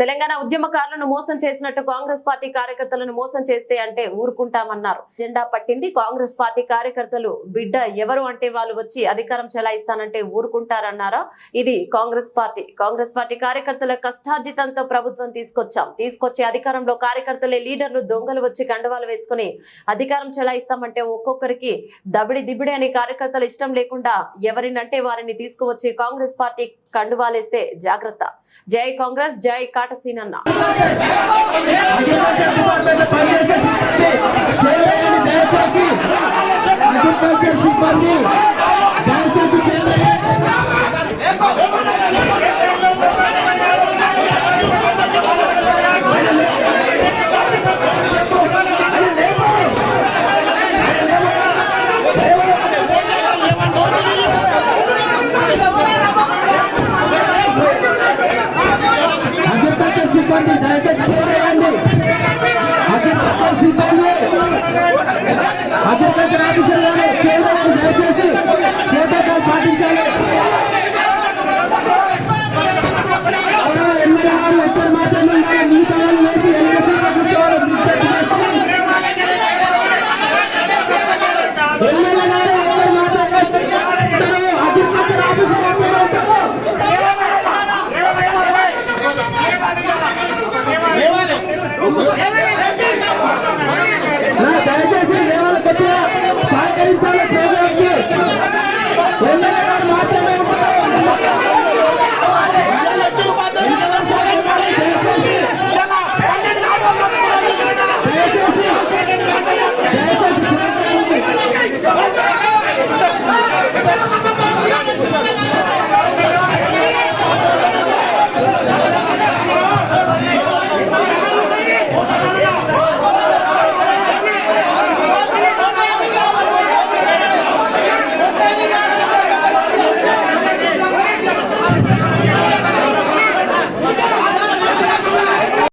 తెలంగాణ ఉద్యమకారులను మోసం చేసినట్టు కాంగ్రెస్ పార్టీ కార్యకర్తలను మోసం చేస్తే అంటే ఊరుకుంటామన్నారు. జెండా పట్టింది కాంగ్రెస్ పార్టీ కార్యకర్తలు. బిడ్డ ఎవరు అంటే వాళ్ళు వచ్చి అధికారం చెలాయిస్తానంటే ఊరుకుంటారన్నారా? ఇది కాంగ్రెస్ పార్టీ. కాంగ్రెస్ పార్టీ కార్యకర్తల కష్టార్జితంతో ప్రభుత్వం తీసుకొచ్చాం. తీసుకొచ్చి అధికారంలో కార్యకర్తలే లీడర్లు దొంగలు వచ్చి గండవాలు వేసుకుని అధికారం చెలాయిస్తామంటే ఒక్కొక్కరికి దబిడి దిబిడి అనే కార్యకర్తలు ఇష్టం లేకుండా ఎవరినంటే వారిని తీసుకువచ్చి కాంగ్రెస్ పార్టీ కండువాలేస్తే జాగ్రత్త. జై కాంగ్రెస్ జై కాటసీనన్న చేయలేని దయచేసి అగ్రికల్చర్ సిబ్బంది దయచేసి చేయలేండి అగ్రికల్చర్ సిబ్బంది దయచేసి రేవాల కొద్దిగా సహకరించాలి ప్రజలకి మాత్రమే దయచేసి